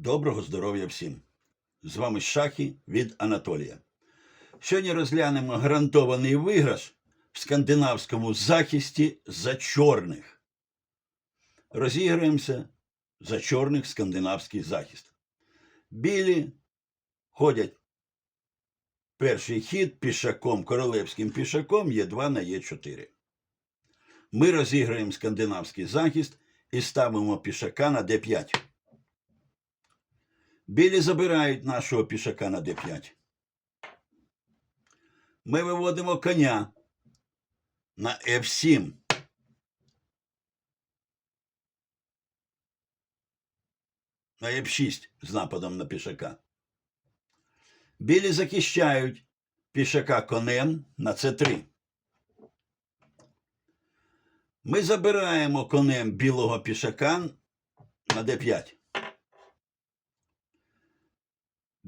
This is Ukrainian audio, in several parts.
Доброго здоров'я всім! З вами Шахи від Анатолія. Сьогодні розглянемо гарантований виграш в скандинавському захисті за чорних. Розіграємося за чорних скандинавський захист. Білі ходять перший хід пішаком, королевським пішаком є 2 на Е4. Ми розіграємо скандинавський захист і ставимо пішака на Д5. Білі забирають нашого пішака на d5. Ми виводимо коня на f7. На f6 з нападом на пішака. Білі захищають пішака конем на c3. Ми забираємо конем білого пішака на d5.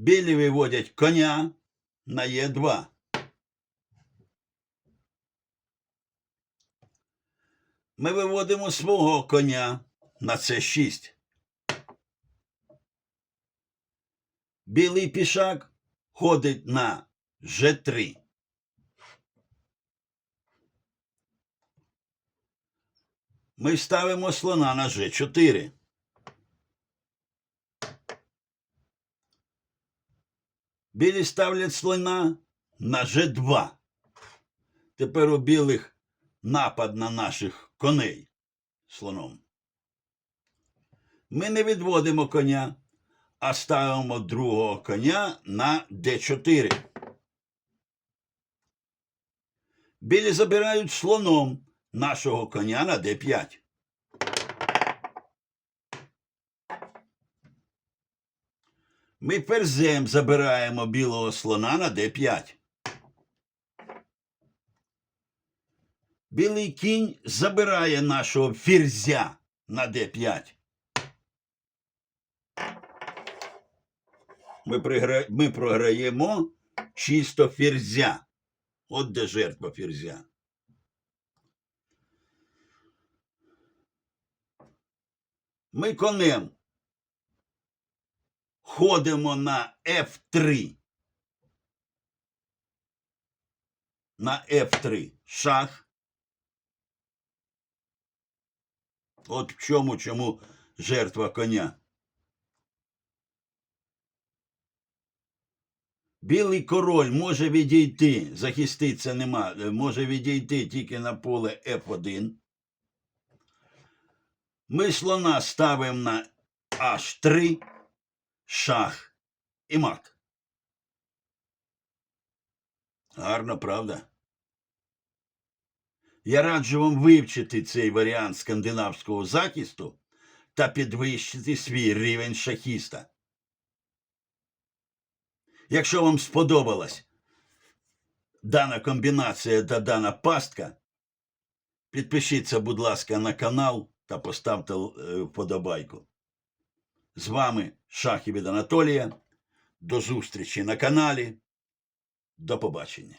Білі виводять коня на Е2. Ми виводимо свого коня на С6. Білий пішак ходить на Ж3. Ми ставимо слона на Ж4. Білі ставлять слона на Ж2. Тепер у білих напад на наших коней слоном. Ми не відводимо коня, а ставимо другого коня на Д4. Білі забирають слоном нашого коня на Д5. Ми ферзем забираємо білого слона на d5. Білий кінь забирає нашого ферзя на d5. Ми, пригра... Ми програємо чисто ферзя. От де жертва ферзя. Ми конем ходимо на F3. На F3 шах. От в чому чому жертва коня. Білий король може відійти, захиститися нема, е, може відійти тільки на поле F1. Ми слона ставимо на H3 шах і мат. Гарно, правда? Я раджу вам вивчити цей варіант скандинавського захисту та підвищити свій рівень шахіста. Якщо вам сподобалась дана комбінація та дана пастка, підпишіться, будь ласка, на канал та поставте е, вподобайку. З вами Шахів Анатолія. До зустрічі на каналі. До побачення.